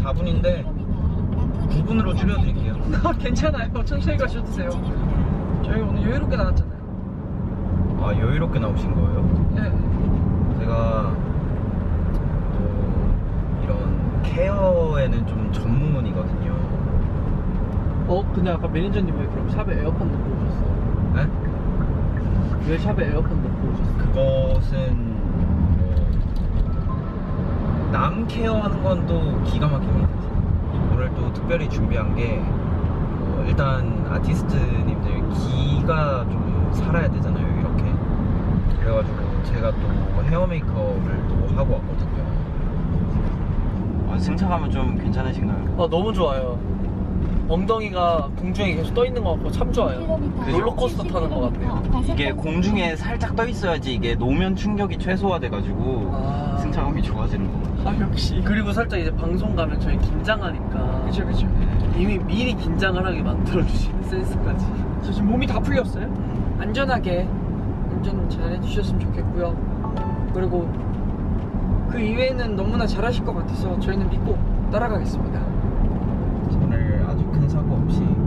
4분인데 9분으로 줄여드릴게요. 괜찮아요. 천천히 가셔도 돼요. 저희 오늘 여유롭게 나왔잖아요. 아 여유롭게 나오신 거예요? 네. 제가 또 이런 케어에는 좀 전문이거든요. 어, 근데 아까 매니저님 왜 그럼 샵에 에어컨 넣고 오셨어요? 네? 왜 샵에 에어컨 넣고 오셨어요? 그것은 케어하는 건 또 기가 막힙니다. 오늘 또 특별히 준비한 게 어, 일단 아티스트님들 기가 좀 살아야 되잖아요 이렇게 그래가지고 제가 또 헤어 메이크업을 또 하고 왔거든요. 아, 승차감은 좀 괜찮으신가요? 아, 너무 좋아요. 엉덩이가 공중에 계속 떠 있는 것 같고 참 좋아요. 롤러코스터 타는 것 같아요. 이게 공중에 살짝 떠 있어야지 이게 노면 충격이 최소화돼가지고 아. 승차감이 좋아지는 거 같아요. 아, 역시. 그리고 살짝 이제 방송 가면 저희 긴장하니까. 그쵸, 그쵸. 이미 미리 긴장을 하게 만들어주시는 센스까지. 저 지금 몸이 다 풀렸어요. 안전하게 운전 잘 해주셨으면 좋겠고요. 그리고 그 이외에는 너무나 잘하실 것 같아서 저희는 믿고 따라가겠습니다. 公平。